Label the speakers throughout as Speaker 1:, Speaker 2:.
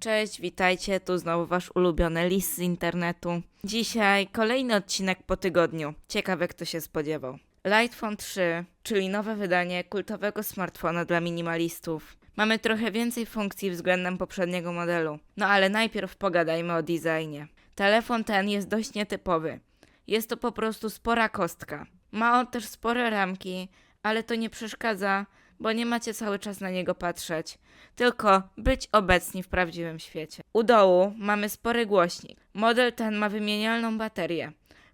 Speaker 1: Cześć, witajcie, tu znowu wasz ulubiony list z internetu. Dzisiaj kolejny odcinek po tygodniu. Ciekawe kto się spodziewał. Lightphone 3, czyli nowe wydanie kultowego smartfona dla minimalistów. Mamy trochę więcej funkcji względem poprzedniego modelu. No ale najpierw pogadajmy o designie. Telefon ten jest dość nietypowy. Jest to po prostu spora kostka. Ma on też spore ramki, ale to nie przeszkadza, bo nie macie cały czas na niego patrzeć, tylko być obecni w prawdziwym świecie. U dołu mamy spory głośnik. Model ten ma wymienialną baterię.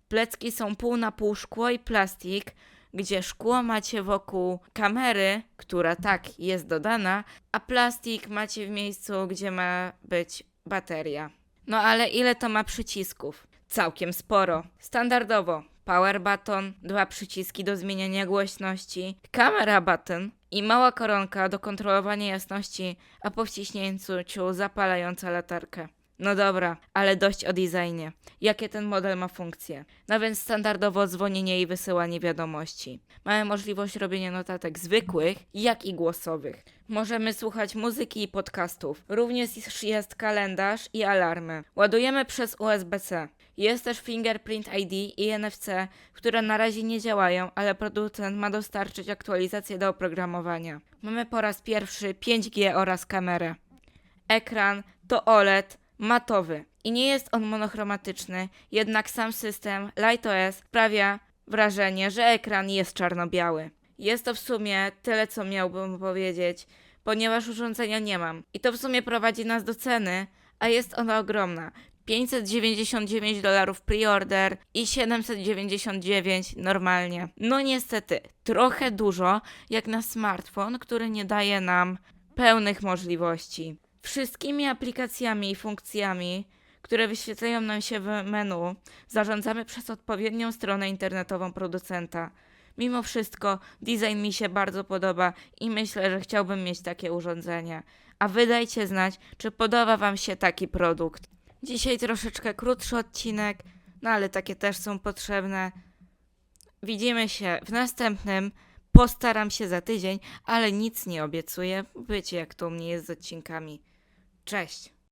Speaker 1: Plecki są pół na pół szkło i plastik, gdzie szkło macie wokół kamery, która tak jest dodana, a plastik macie w miejscu, gdzie ma być bateria. No ale ile to ma przycisków? Całkiem sporo. Standardowo power button, dwa przyciski do zmieniania głośności, kamera button i mała koronka do kontrolowania jasności, a po wciśnięciu zapalająca latarkę. No dobra, ale dość o designie. Jakie ten model ma funkcje? No więc standardowo dzwonienie i wysyłanie wiadomości. Mamy możliwość robienia notatek zwykłych, jak i głosowych. Możemy słuchać muzyki i podcastów. Również jest kalendarz i alarmy. Ładujemy przez USB-C. Jest też Fingerprint ID i NFC, które na razie nie działają, ale producent ma dostarczyć aktualizację do oprogramowania. Mamy po raz pierwszy 5G oraz kamerę. Ekran to OLED matowy i nie jest on monochromatyczny, jednak sam system LightOS sprawia wrażenie, że ekran jest czarno-biały. Jest to w sumie tyle, co miałbym powiedzieć, ponieważ urządzenia nie mam. I to w sumie prowadzi nas do ceny, a jest ona ogromna. 599 dolarów pre-order i 799 normalnie. No niestety, trochę dużo jak na smartfon, który nie daje nam pełnych możliwości. Wszystkimi aplikacjami i funkcjami, które wyświetlają nam się w menu, zarządzamy przez odpowiednią stronę internetową producenta. Mimo wszystko, design mi się bardzo podoba i myślę, że chciałbym mieć takie urządzenie. A wy dajcie znać, czy podoba Wam się taki produkt. Dzisiaj troszeczkę krótszy odcinek, no ale takie też są potrzebne. Widzimy się w następnym. Postaram się za tydzień, ale nic nie obiecuję. Wiecie, jak to u mnie jest z odcinkami. Cześć!